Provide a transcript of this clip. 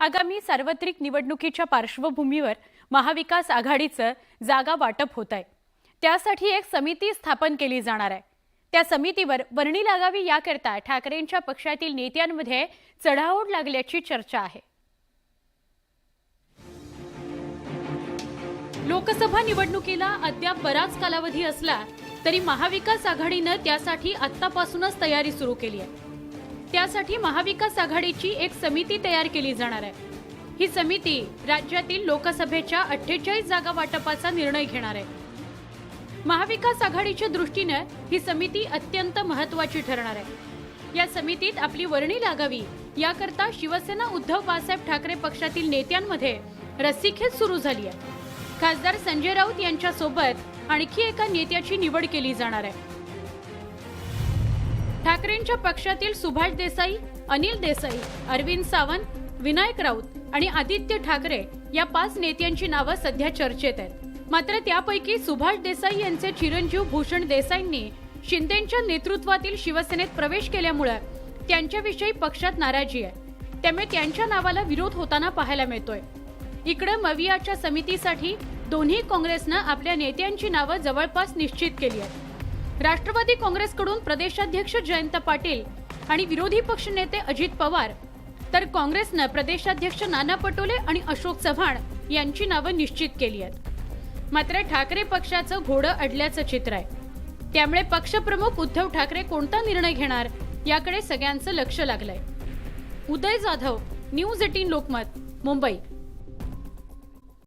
आगामी सार्वत्रिक निवडणुकीच्या पार्श्वभूमीवर महाविकास आघाडीचं जागा वाटप होत आहे. त्यासाठी एक समिती स्थापन केली जाणार आहे. त्या समितीवर वर्णी लागावी याकरता ठाकरेंच्या पक्षातील नेत्यांमध्ये चढाओढ लागल्याची चर्चा आहे. लोकसभा निवडणुकीला अद्याप बराच कालावधी असला तरी महाविकास आघाडीनं त्यासाठी आत्तापासूनच तयारी सुरू केली आहे. त्यासाठी महाविकास आघाडीची एक समिती तयार केली जाणार आहे. ही समिती राज्यातील लोकसभेच्या अठ्ठेचाळीस जागा वाटपाचा निर्णय घेणार आहे. महाविकास आघाडीच्या दृष्टीनं ही समिती अत्यंत महत्वाची ठरणार आहे. या समितीत आपली वर्णी लागावी याकरता शिवसेना उद्धव बाळासाहेब ठाकरे पक्षातील नेत्यांमध्ये रस्सीखेच सुरू झाली आहे. खासदार संजय राऊत यांच्यासोबत आणखी एका नेत्याची निवड केली जाणार आहे. ठाकरेंच्या पक्षातील सुभाष देसाई अनिल देसाई अरविंद सावंत विनायक राऊत आणि आदित्य ठाकरे या पाच नेत्यांची नावं सध्या चर्चेत आहेत. मात्र त्यापैकी सुभाष देसाई यांचे चिरंजीव भूषण देसाईंनी शिंदेच्या नेतृत्वातील शिवसेनेत प्रवेश केल्यामुळे त्यांच्याविषयी पक्षात नाराजी आहे. त्यामुळे त्यांच्या नावाला विरोध होताना पाहायला मिळतोय. इकडे मवियाच्या समितीसाठी दोन्ही काँग्रेसनं आपल्या नेत्यांची नावं जवळपास निश्चित केली आहेत. राष्ट्रवादी काँग्रेसकडून प्रदेशाध्यक्ष जयंत पाटील आणि विरोधी पक्षनेते अजित पवार. तर काँग्रेसनं प्रदेशाध्यक्ष नाना पटोले आणि अशोक चव्हाण यांची नावं निश्चित केली आहेत. मात्र ठाकरे पक्षाचं घोडं अडल्याचं चित्र आहे. त्यामुळे पक्षप्रमुख उद्धव ठाकरे कोणता निर्णय घेणार याकडे सगळ्यांचं लक्ष लागलंय. Uday Jadhav news eighteen Lokmat Mumbai.